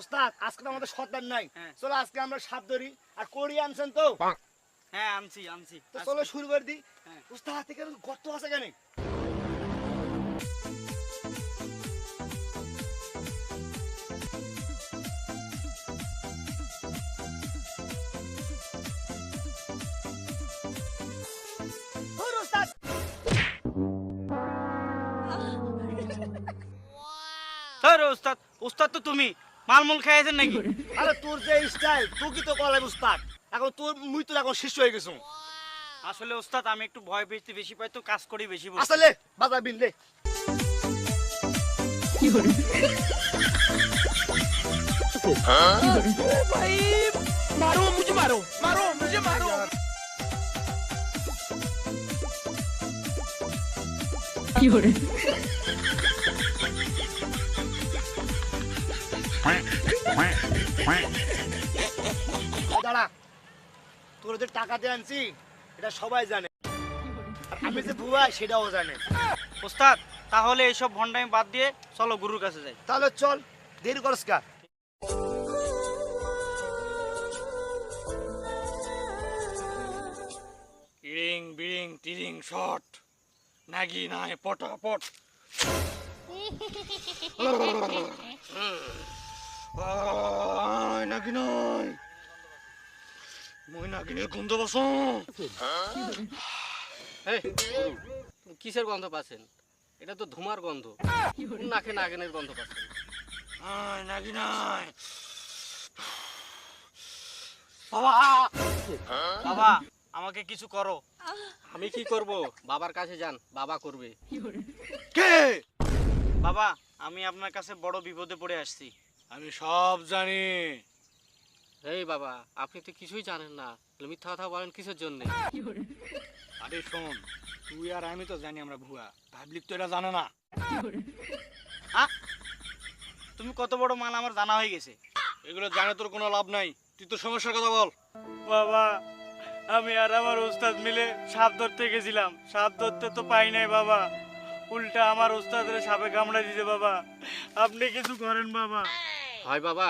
ওস্তাদ আজকে তো আমাদের সন্তান নাই। হ্যাঁ। চলো আজকে আমরা সাপ ধরি। আর কড়ি আনছেন তো? হ্যাঁ আনছি আনছি। তো চলো শুরু করে দিই। হ্যাঁ। ওস্তাদ থেকে গর্ত আছে কেন? ওস্তাদ তো তুমি। মালমুল খাইয়েছেন নাকি? আরে তোর যে স্টাইল তুই কি তো কলাই উস্তাদ এখন তোর মুই তো এখন শিষ্য হয়ে গেছো আসলে ওস্তাদ আমি একটু ভয় পেতে বেশি পাই তো কাজ করি বেশি বলি আসলে বাজার বিল দে। কি ভাই মারো মুঝে মারো মারো মুঝে মারো। কি করে দাঁড়া। তোর যে টাকা দিয়ে আনছি এটা সবাই জানে। আর আমি যে বুয়া সেটাও জানে। ওস্তাদ তাহলে এইসব ভণ্ডামি বাদ দিয়ে চলো গুরুর কাছে যাই। তাহলে চল দেরি করস কা। ইরিং বিরিং টিরিং শট। নাগি নাই পটাপট। নাগি নাই মই নাগিনের গন্ধ বাসো কিসের গন্ধ পাচ্ছেন এটা তো ধুমার গন্ধ। নাকে নাগিনের গন্ধ পাচ্ছেন নাগি নাই বাবা! বাবা আমাকে কিছু করো। আমি কি করব? বাবার কাছে যান বাবা করবে। কে? বাবা আমি আপনার কাছে বড় বিপদে পড়ে আসছি। আমি সব জানি। এই বাবা আপনি তো কিছুই জানেন না। তাহলে মিথ্যা কথা বলেন কিসের জন্য? আরে শোন তুই আর আমি তো জানি আমরা ভুয়া। পাবলিক তো এটা জানে না। তুমি কত বড় মাল আমার জানা হয়ে গেছে। এগুলো জানে তোর কোনো লাভ নাই। তুই তো সমস্যার কথা বল। বাবা আমি আর আমার ওস্তাদ মিলে সাপ ধরতে গেছিলাম। সাপ ধরতে তো পাই নাই বাবা। উল্টা আমার ওস্তাদের সাপে কামড়া দিতে বাবা। আপনি কিছু করেন বাবা। হয় বাবা।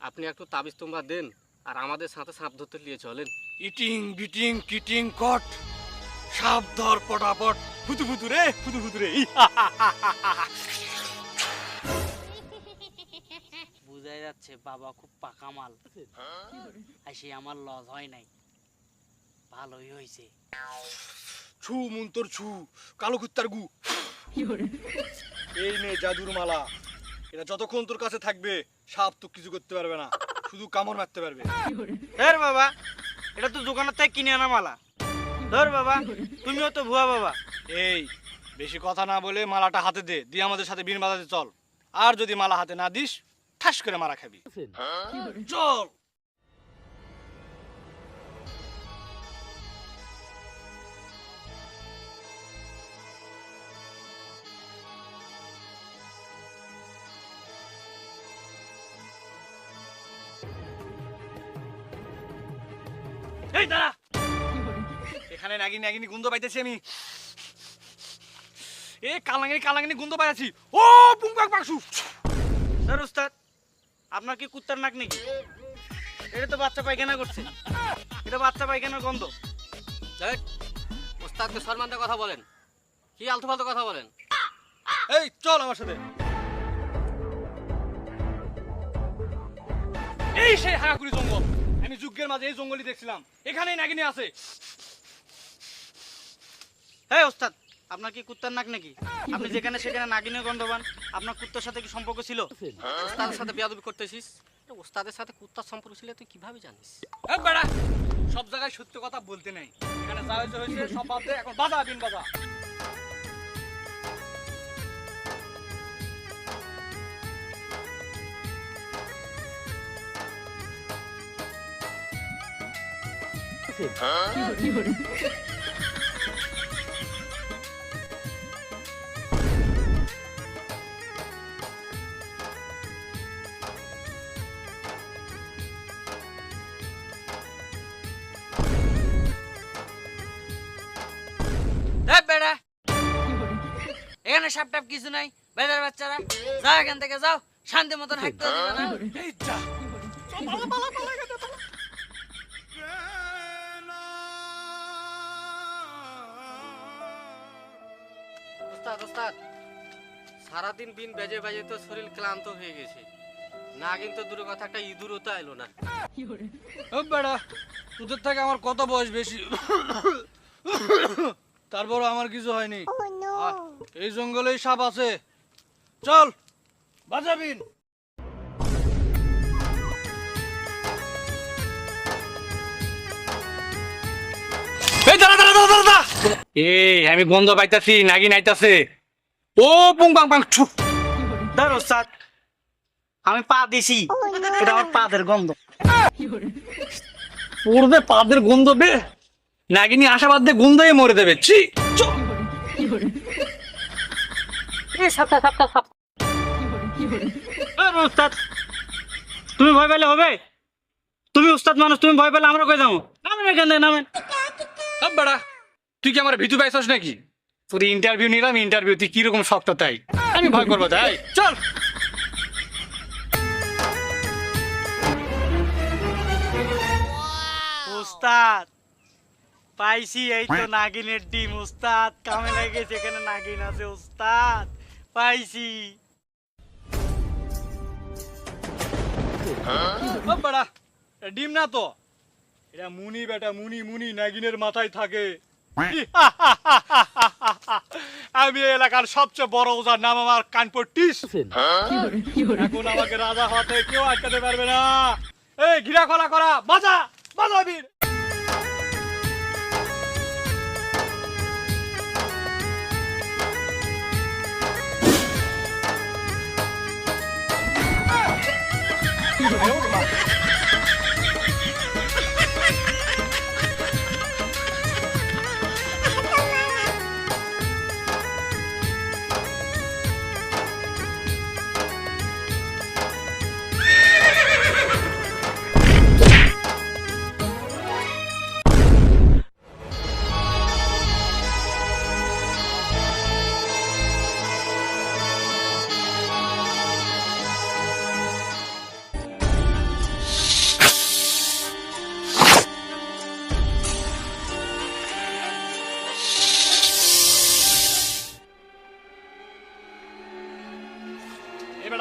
আপনি একটু তাবিজ তোমরা দেন আর আমাদের সাথে সাপ ধরতে নিয়ে চলেন। ইটিং বিটিং কিটিং কট। সাপ ধর পটাপট। ফুতু ফুতু রে ফুতু ফুতু রে। বুঝাই যাচ্ছে বাবা খুব পাকা মাল। আর সে আমার লস হয় নাই। ভালোই হয়েছে ছু মুন্তর ছু কালো কুত্তার গু। এই নে জাদুর মালা। এটা যতক্ষণ তোর কাছে থাকবে সাপ তো কিছু করতে পারবে না। শুধু কামড় মারতে পারবে। ধর বাবা এটা তো দোকানের থেকে কিনে আনা মালা। ধর বাবা তুমিও তো ভুয়া বাবা। এই বেশি কথা না বলে মালাটা হাতে দে দিয়ে আমাদের সাথে বিন বাজাতে চল। আর যদি মালা হাতে না দিস ঠাস করে মারা খাবি। চল। এই দাঁড়া। এখানে নাগিনি নাগিনি গন্ধ পাইতেছি আমি। এ কালাঙ্গিনি কালাঙ্গিনি গন্ধ পাইতেছি ও পুংপাক পাকসু ধর উস্তাদ আপনার কি কুত্তার নাক নাকি? এটা তো বাচ্চা পায়খানা করছে। এটা বাচ্চা পায়খানার গন্ধ। এই, ওস্তাদকে সম্মান দিয়ে কথা বলেন। কি আলতু ফালতু কথা বলেন? এই চল আমার সাথে। এই সেই হাগাকুড়ি জঙ্গল। আমি যুগের মাঝে এই জঙ্গলই দেখছিলাম। এখানেই নাগিনি আছে। হ্যাঁ ওস্তাদ আপনার কি কুত্তার নাক নাকি? আপনি যেখানে সেখানে নাগিনের গন্ধ পান আপনার কুত্তার সাথে কি সম্পর্ক ছিল? ওস্তাদের সাথে বেয়াদবি করতেছিস? ওস্তাদের সাথে কুত্তার সম্পর্ক ছিল তুই কীভাবে জানিস? এ বেড়া সব জায়গায় সত্য কথা বলতে নাই। এখানে যা হয়েছে হয়েছে সব বাদ এখন বাজা বিন বাজা। বেড়া। এখানে সাপ টাপ কিছু নাই বাচ্চারা। যাও এখান থেকে যাও। শান্তি মতন হাঁটতে দিবে না। ওস্তাদ ওস্তাদ সারাদিন বিন বেজে বেজে তো শরীর ক্লান্ত হয়ে গেছে। না কিন্তু দূরে কথা একটা ইঁদুরও তো এলো না। ও বেড়া তোদের থেকে আমার কত বয়স বেশি? তারপরও আমার কিছু হয়নি। এই জঙ্গলেই সাপ আছে। চল বাজাবিন। এই দাঁড়া দাঁড়া দাঁড়া দাঁড়া, দাঁড়া। এই আমি গন্ধ পাইতাছি নাগি নাইতাছে ও পুং পাং পাং ধর ওস্তাদ আমি পা দিছি। এটা আমার পাদের গন্ধ। পড়বে পাদের গন্ধ বে। নাগিনী আশাবাদ দিয়ে গন্ধই মরে দেবে। ওস্তাদ তুমি ভয় পেলে হবে? তুমি উস্তাদ মানুষ তুমি ভয় পেলে আমরা কই যাব? নামেন এখান থেকে নামেন। আব বেড়া তুই কি আমার ভিতু পাইছস নাকি? তোর ইন্টারভিউ নিলাম ইন্টারভিউ তুই কীরকম শক্ত তাই? আমি ভয় করব তাই চল। উস্তাদ পাইছি এই তো নাগিনের ডিম উস্তাদ কামে লেগেছে এখানে নাগিন আছে উস্তাদ পাইছি। ডিম না তো? এটা মুনি বেটা মুনি মুনি নাগিনের মাথায় থাকে। আমি এলাকার সবচেয়ে বড় ওজার নাম আমার কানপুর টিস। এখন আমাকে রাজা হতে কেউ আটকাতে পারবে না। এই ঘিরা খোলা করা বাজা বাজা বীর।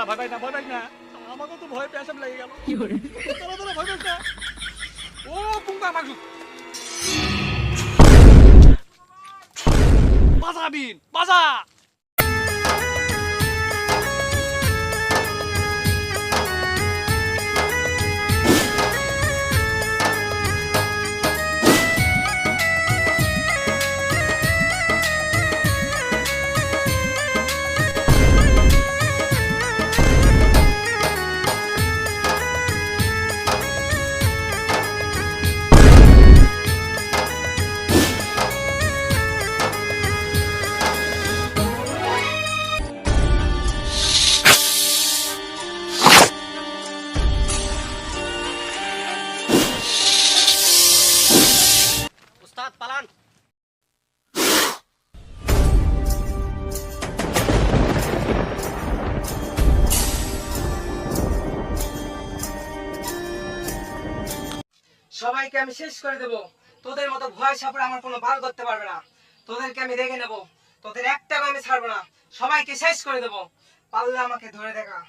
ভয় পাই না ভয় পাই না। আমাকে তো ভয় পেছাম লেগে গেল। তোরা তোরা ভয় পাইস না। ও পুঙ্গা মাগু বাজা বিন বাজা সবাইকে আমি শেষ করে দেব। তোদের মতো ভয় সাপড়ে আমার কোনো বার করতে পারবে না। তোদেরকে আমি দেখে নেব। তোদের একটাও আমি ছাড়বো না। সবাইকে শেষ করে দেব। পাল্লা আমাকে ধরে দেখা।